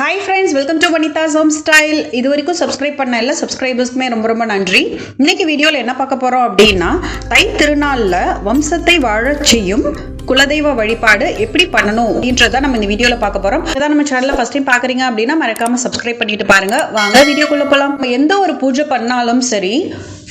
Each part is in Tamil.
Hi friends welcome to Vanitha's home style இது வரைக்கும் சப்ஸ்கிரைப் பண்ண எல்லா சப்ஸ்கிரைபர்ஸ்க்குமே ரொம்ப ரொம்ப நன்றி. இன்னைக்கு வீடியோவில் என்ன பார்க்க போகிறோம் அப்படின்னா தை திருநாளில் வம்சத்தை வாழச் செய்யும் குலதெய்வ வழிபாடு எப்படி பண்ணணும் அப்படின்றத நம்ம இந்த வீடியோவில் பார்க்க போகிறோம் அதான் நம்ம சேனலில் ஃபர்ஸ்ட் டைம் பார்க்குறீங்க அப்படின்னா மறக்காமல் சப்ஸ்கிரைப் பண்ணிட்டு பாருங்க. வாங்க வீடியோக்குள்ளே போகலாம் எந்த ஒரு பூஜை பண்ணாலும் சரி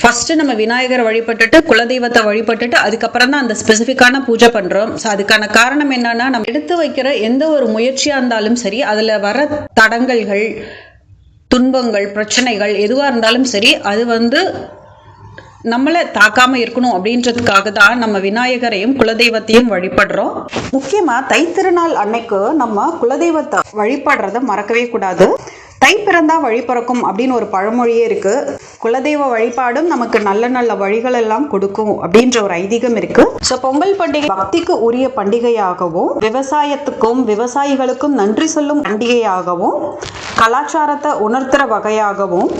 ஃபர்ஸ்ட் நம்ம விநாயகரை வழிபட்டுட்டு குலதெய்வத்தை வழிபட்டுட்டு அதுக்கப்புறம் தான் அந்த ஸ்பெசிஃபிக்கான பூஜை பண்றோம். ஸோ அதுக்கான காரணம் என்னன்னா நம்ம எடுத்து வைக்கிற எந்த ஒரு முயற்சியா இருந்தாலும் சரி அதுல வர தடங்கல்கள் துன்பங்கள் பிரச்சனைகள் எதுவாக இருந்தாலும் சரி அது வந்து நம்மளை தாக்காம இருக்கணும் அப்படின்றதுக்காக தான் நம்ம விநாயகரையும் குலதெய்வத்தையும் வழிபடுறோம். முக்கியமா தைத்திருநாள் அன்னைக்கு நம்ம குலதெய்வத்தை வழிபடுறத மறக்கவே கூடாது. தை பிறந்தா வழி பிறக்கும் அப்படின்னு ஒரு பழமொழியே இருக்கு. குலதெய்வ வழிபாடும் நமக்கு நல்ல நல்ல வழிகள் எல்லாம் கொடுக்கும் அப்படின்ற ஒரு ஐதீகம் இருக்கு. ஸோ பொங்கல் பண்டிகை பக்திக்கு உரிய பண்டிகையாகவும் விவசாயத்துக்கும் விவசாயிகளுக்கும் நன்றி சொல்லும் பண்டிகையாகவும் கலாச்சாரத்தை உணர்த்துற வகையாகவும்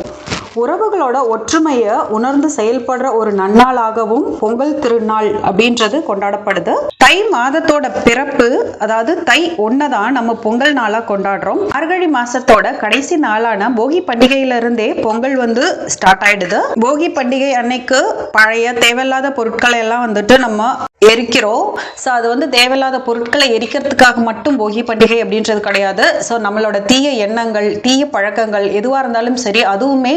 உறவுகளோட ஒற்றுமையை உணர்ந்து செயல்படுற ஒரு நன்னாளாகவும் பொங்கல் திருநாள் அப்படின்றது கொண்டாடப்படுது. தை மாதத்தோட பிறப்பு அதாவது தை ஒன்னதான் நம்ம பொங்கல் நாளா கொண்டாடுறோம். மார்கழி மாசத்தோட கடைசி நாளான போகி பண்டிகையில இருந்தே பொங்கல் வந்து ஸ்டார்ட் ஆயிடுது. போகி பண்டிகை அன்னைக்கு பழைய தேவையில்லாத பொருட்களை எல்லாம் வந்துட்டு நம்ம எரிக்கிறோம். ஸோ அது வந்து தேவையில்லாத பொருட்களை எரிக்கிறதுக்காக மட்டும் போகி பண்டிகை அப்படின்றது கிடையாது. ஸோ நம்மளோட தீய எண்ணங்கள் தீய பழக்கங்கள் எதுவாக இருந்தாலும் சரி அதுவுமே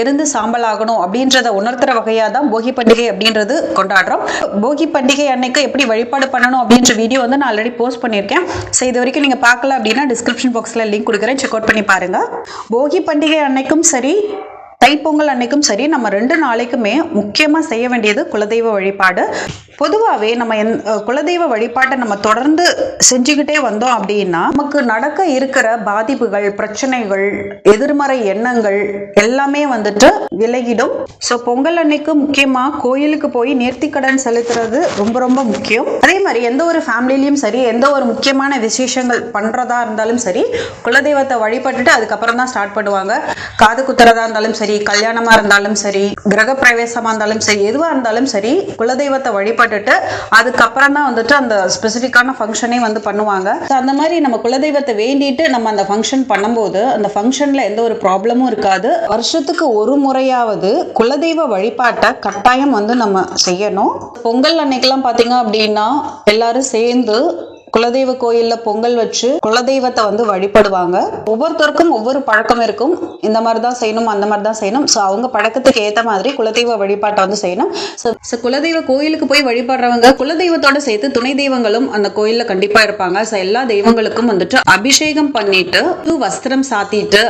எரிந்து சாம்பல் ஆகணும் அப்படின்றத உணர்த்துற வகையாக தான் போகி பண்டிகை அப்படின்றது கொண்டாடுறோம். போகி பண்டிகை அன்னைக்கு எப்படி வழிபாடு பண்ணணும் அப்படின்ற வீடியோ வந்து நான் ஆல்ரெடி போஸ்ட் பண்ணியிருக்கேன். ஸோ இது வரைக்கும் நீங்கள் பார்க்கல அப்படின்னா டிஸ்கிரிப்ஷன் பாக்ஸில் லிங்க் கொடுக்குறேன். செக் அவுட் பண்ணி பாருங்கள் போகி பண்டிகை அன்னைக்கும் சரி தைப்பொங்கல் அன்னைக்கும் சரி நம்ம ரெண்டு நாளைக்குமே முக்கியமாக செய்ய வேண்டியது குலதெய்வ வழிபாடு. பொதுவாகவே நம்ம எந் குலதெய்வ வழிபாட்டை நம்ம தொடர்ந்து செஞ்சுக்கிட்டே வந்தோம் அப்படின்னா நமக்கு நடக்க இருக்கிற பாதிப்புகள் பிரச்சனைகள் எதிர்மறை எண்ணங்கள் எல்லாமே வந்துட்டு விலகிடும். ஸோ பொங்கல் அன்னைக்கு முக்கியமாக கோயிலுக்கு போய் நேர்த்திக்கடன் செலுத்துறது ரொம்ப ரொம்ப முக்கியம். அதே மாதிரி எந்த ஒரு ஃபேமிலிலையும் சரி எந்த ஒரு முக்கியமான விசேஷங்கள் பண்ணுறதா இருந்தாலும் சரி குலதெய்வத்தை வழிபட்டுட்டு அதுக்கப்புறம் தான் ஸ்டார்ட் பண்ணுவாங்க. காது குத்துறதா இருந்தாலும் சரி கல்யாணமாக இருந்தாலும் சரி கிரக பிரவேசமா இருந்தாலும் சரி எதுவாக இருந்தாலும் சரி குலதெய்வத்தை வழிபட்டுட்டு அதுக்கப்புறம் தான் வந்துட்டு அந்த ஸ்பெசிஃபிக்கான ஃபங்க்ஷனே வந்து பண்ணுவாங்க. ஸோ அந்த மாதிரி நம்ம குலதெய்வத்தை வேண்டிட்டு நம்ம அந்த ஃபங்க்ஷன் பண்ணும்போது அந்த ஃபங்க்ஷனில் எந்த ஒரு ப்ராப்ளமும் இருக்காது. வருஷத்துக்கு ஒரு முறையாவது குலதெய்வ வழிபாட்டை கட்டாயம் வந்து நம்ம செய்யணும். பொங்கல் அன்னைக்கெல்லாம் பார்த்தீங்க அப்படின்னா எல்லாரும் சேர்ந்து குலதெய்வ கோயில்ல பொங்கல் வச்சு குலதெய்வத்தை வந்து வழிபடுவாங்க. ஒவ்வொருத்தருக்கும் ஒவ்வொரு பழக்கம் இருக்கும். இந்த மாதிரி தான் செய்யணும் அந்த மாதிரி தான் செய்யணும். ஸோ அவங்க பழக்கத்துக்கு ஏற்ற மாதிரி குலதெய்வ வழிபாட்டை வந்து செய்யணும். ஸோ குலதெய்வ கோயிலுக்கு போய் வழிபடுறவங்க குலதெய்வத்தோட சேர்த்து துணை தெய்வங்களும் அந்த கோயில்ல கண்டிப்பா இருப்பாங்க. ஸோ எல்லா தெய்வங்களுக்கும் வந்துட்டு அபிஷேகம் பண்ணிட்டு வஸ்திரம் சாத்திட்டு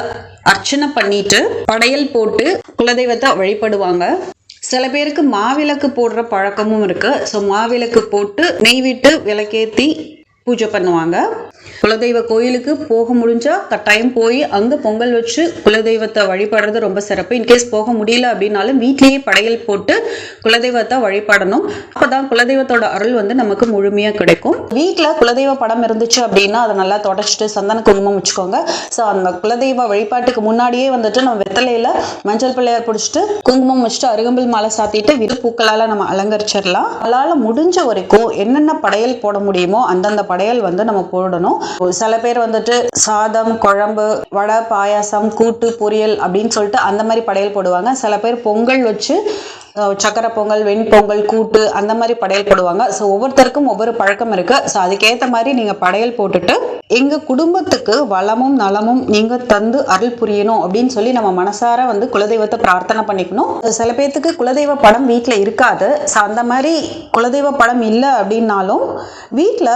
அர்ச்சனை பண்ணிட்டு படையல் போட்டு குலதெய்வத்தை வழிபடுவாங்க. சில பேருக்கு மாவிளக்கு போடுற பழக்கமும் இருக்கு. ஸோ மாவிளக்கு போட்டு நெய் விட்டு விளக்கேற்றி பூஜை பண்ணுவாங்க. குலதெய்வ கோயிலுக்கு போக முடிஞ்சா கட்டாயம் போய் அங்க பொங்கல் வச்சு குலதெய்வத்தை வழிபடுறது ரொம்ப சிறப்பு. இன்கேஸ் போக முடியல அப்படின்னாலும் வீட்லயே படையல் போட்டு குலதெய்வத்தை வழிபடணும். அப்பதான் குலதெய்வத்தோட அருள் வந்து நமக்கு முழுமையா கிடைக்கும். வீட்டுல குலதெய்வ படம் இருந்துச்சு அப்படின்னா அதை நல்லா தொடச்சிட்டு சந்தன குங்குமம் வச்சுக்கோங்க. ஸோ அந்த குலதெய்வ வழிபாட்டுக்கு முன்னாடியே வந்துட்டு நம்ம வெத்தலையில மஞ்சள் பிள்ளையார் பிடிச்சிட்டு குங்குமம் வச்சுட்டு அருகம்பில் மாலை சாத்திட்டு விரு பூக்களால நம்ம அலங்கரிச்சிடலாம். அதனால முடிஞ்ச வரைக்கும் என்னென்ன படையல் போட முடியுமோ அந்தந்த படையல் வந்து நம்ம போடணும். சில பேர் வந்துட்டு சாதம் குழம்பு வடை பாயாசம் கூட்டு பொரியல் அப்படின்னு சொல்லிட்டு அந்த மாதிரி படையல் போடுவாங்க. சில பேர் பொங்கல் வச்சு சக்கரை பொங்கல் வெண்பொங்கல் கூட்டு அந்த மாதிரி படையல் போடுவாங்க. ஸோ ஒவ்வொருத்தருக்கும் ஒவ்வொரு பழக்கம் இருக்கு. ஸோ அதுக்கேற்ற மாதிரி நீங்க படையல் போட்டுட்டு எங்க குடும்பத்துக்கு வளமும் நலமும் நீங்க தந்து அருள் புரியணும் அப்படின்னு சொல்லி நம்ம மனசார வந்து குலதெய்வத்தை பிரார்த்தனை பண்ணிக்கணும். சில பேர்த்துக்கு குலதெய்வ படம் வீட்டில் இருக்காது. ஸோ அந்த மாதிரி குலதெய்வ படம் இல்லை அப்படின்னாலும் வீட்டில்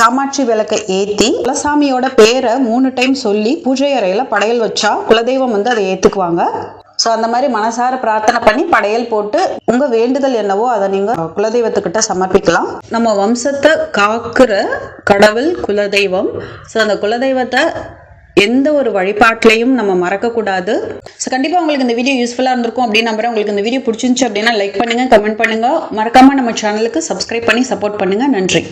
காமாட்சி விளக்கை ஏற்றி குலசாமியோட பேரை மூணு டைம் சொல்லி பூஜை அறையில் படையல் வச்சா குலதெய்வம் வந்து அதை ஏற்றுக்குவாங்க ஸோ அந்த மாதிரி மனசார பிரார்த்தனை பண்ணி படையல் போட்டு உங்கள் வேண்டுதல் என்னவோ அதை நீங்கள் குலதெய்வத்துக்கிட்ட சமர்ப்பிக்கலாம். நம்ம வம்சத்தை காக்குற கடவுள் குலதெய்வம். ஸோ அந்த குலதெய்வத்தை எந்த ஒரு வழிபாட்டிலையும் நம்ம மறக்கக்கூடாது. ஸோ கண்டிப்பாக உங்களுக்கு இந்த வீடியோ யூஸ்ஃபுல்லாக இருந்திருக்கும் அப்படின்னு நம்புறேன். உங்களுக்கு இந்த வீடியோ பிடிச்சிருந்துச்சு அப்படின்னா லைக் பண்ணுங்கள் கமெண்ட் பண்ணுங்கள் மறக்காமல் நம்ம சேனலுக்கு சப்ஸ்கிரைப் பண்ணி சப்போர்ட் பண்ணுங்கள் நன்றி.